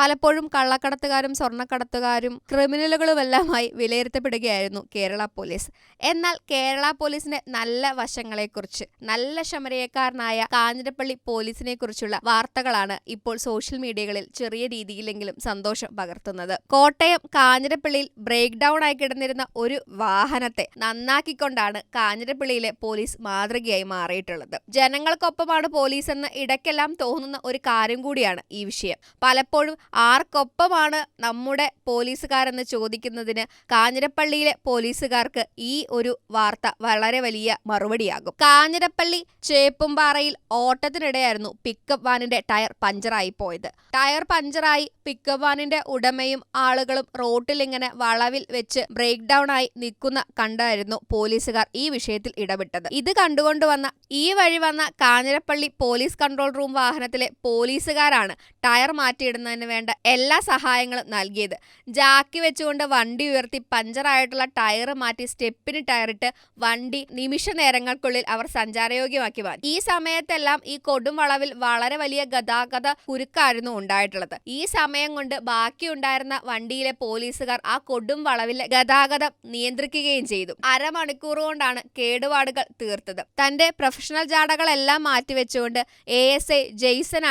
പലപ്പോഴും കള്ളക്കടത്തുകാരും സ്വർണക്കടത്തുകാരും ക്രിമിനലുകളുമെല്ലാമായി വിലയിരുത്തപ്പെടുകയായിരുന്നു കേരള പോലീസ്. എന്നാൽ കേരള പോലീസിന്റെ നല്ല വശങ്ങളെക്കുറിച്ച് നല്ല ശമരയക്കാരനായ കാഞ്ഞിരപ്പള്ളി പോലീസിനെ കുറിച്ചുള്ള വാർത്തകളാണ് ഇപ്പോൾ സോഷ്യൽ മീഡിയകളിൽ ചെറിയ രീതിയിലെങ്കിലും സന്തോഷം പകർത്തുന്നത്. കോട്ടയം കാഞ്ഞിരപ്പള്ളിയിൽ ബ്രേക്ക് ഡൗൺ ആയി കിടന്നിരുന്ന ഒരു വാഹനത്തെ നന്നാക്കിക്കൊണ്ടാണ് കാഞ്ഞിരപ്പള്ളിയിലെ പോലീസ് മാതൃകയായി മാറിയിട്ടുള്ളത്. ജനങ്ങൾക്കൊപ്പമാണ് പോലീസ് എന്ന് ഇടയ്ക്കെല്ലാം തോന്നുന്ന ഒരു കാര്യം കൂടിയാണ് ഈ വിഷയം. പലപ്പോഴും ആർക്കൊപ്പമാണ് നമ്മുടെ പോലീസുകാരെന്ന് ചോദിക്കുന്നതിന് കാഞ്ഞിരപ്പള്ളിയിലെ പോലീസുകാർക്ക് ഈ ഒരു വാർത്ത വളരെ വലിയ മറുപടിയാകും. കാഞ്ഞിരപ്പള്ളി ചേപ്പുംപാറയിൽ ഓട്ടത്തിനിടെയായിരുന്നു പിക്കപ്പ് വാനിന്റെ ടയർ പഞ്ചറായി പോയത്. ടയർ പഞ്ചറായി പിക്കപ്പ് വാനിന്റെ ഉടമയും ആളുകളും റോട്ടിൽ ഇങ്ങനെ വളവിൽ വെച്ച് ബ്രേക്ക് ഡൗൺ ആയി നിൽക്കുന്ന കണ്ടായിരുന്നു പോലീസുകാർ ഈ വിഷയത്തിൽ ഇടപെട്ടത്. ഇത് കണ്ടുകൊണ്ട് വന്ന ഈ വഴി വന്ന കാഞ്ഞിരപ്പള്ളി പോലീസ് കൺട്രോൾ റൂം വാഹനത്തിലെ പോലീസുകാരാണ് ടയർ മാറ്റിയിടുന്നതിന് വേണ്ട എല്ലാ സഹായങ്ങളും നൽകിയത്. ജാക്കി വെച്ചുകൊണ്ട് വണ്ടി ഉയർത്തി പഞ്ചറായിട്ടുള്ള ടയർ മാറ്റി സ്റ്റെപ്പിന് ടയറിട്ട് വണ്ടി നിമിഷ നേരങ്ങൾക്കുള്ളിൽ അവർ സഞ്ചാരയോഗ്യമാക്കി മാറ്റി. ഈ സമയത്തെല്ലാം ഈ കൊടും വളവിൽ വളരെ വലിയ ഗതാഗത കുരുക്കായിരുന്നു ഉണ്ടായിട്ടുള്ളത്. ഈ സമയം കൊണ്ട് ബാക്കിയുണ്ടായിരുന്ന വണ്ടിയിലെ പോലീസുകാർ ആ കൊടും വളവിലെ ഗതാഗതം നിയന്ത്രിക്കുകയും ചെയ്തു. അരമണിക്കൂർ കൊണ്ടാണ് കേടുപാടുകൾ തീർത്തത്. തന്റെ പ്രൊഫഷണൽ ജാടകളെല്ലാം മാറ്റിവെച്ചുകൊണ്ട് എ എസ് ഐ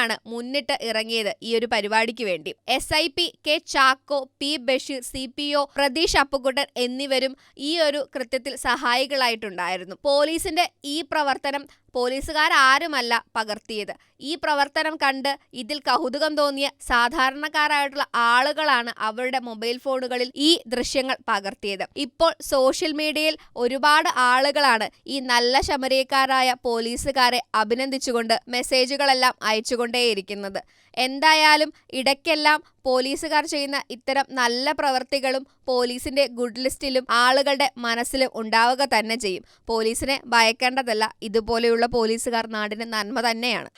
ആണ് മുന്നിട്ട് ഇറങ്ങിയത് ഈ ഒരു പരിപാടിക്ക് വേണ്ടി. S I P K Chacko P Basheer C P O Pratheesh Appukuttan എന്നിവരും ഈ ഒരു കൃത്യത്തിൽ സഹായികളായിട്ടുണ്ടായിരുന്നു. പോലീസിന്റെ ഈ പ്രവർത്തനം പോലീസുകാരാരുമല്ല പകർത്തിയത്. ഈ പ്രവർത്തനം കണ്ട് ഇതിൽ കൗതുകം തോന്നിയ സാധാരണക്കാരായിട്ടുള്ള ആളുകളാണ് അവരുടെ മൊബൈൽ ഫോണുകളിൽ ഈ ദൃശ്യങ്ങൾ പകർത്തിയത്. ഇപ്പോൾ സോഷ്യൽ മീഡിയയിൽ ഒരുപാട് ആളുകളാണ് ഈ നല്ല ശമരക്കാരായ പോലീസുകാരെ അഭിനന്ദിച്ചുകൊണ്ട് മെസ്സേജുകളെല്ലാം അയച്ചുകൊണ്ടേയിരിക്കുന്നത്. എന്തായാലും ഇടയ്ക്കെല്ലാം പോലീസുകാർ ചെയ്യുന്ന ഇത്തരം നല്ല പ്രവൃത്തികളും പോലീസിന്റെ ഗുഡ് ലിസ്റ്റിലും ആളുകളുടെ മനസ്സിലും ഉണ്ടാവുക തന്നെ ചെയ്യും. പോലീസിനെ ഭയക്കേണ്ടതല്ല. ഇതുപോലെയുള്ള പോലീസുകാർ നാടിന് നന്മ തന്നെയാണ്.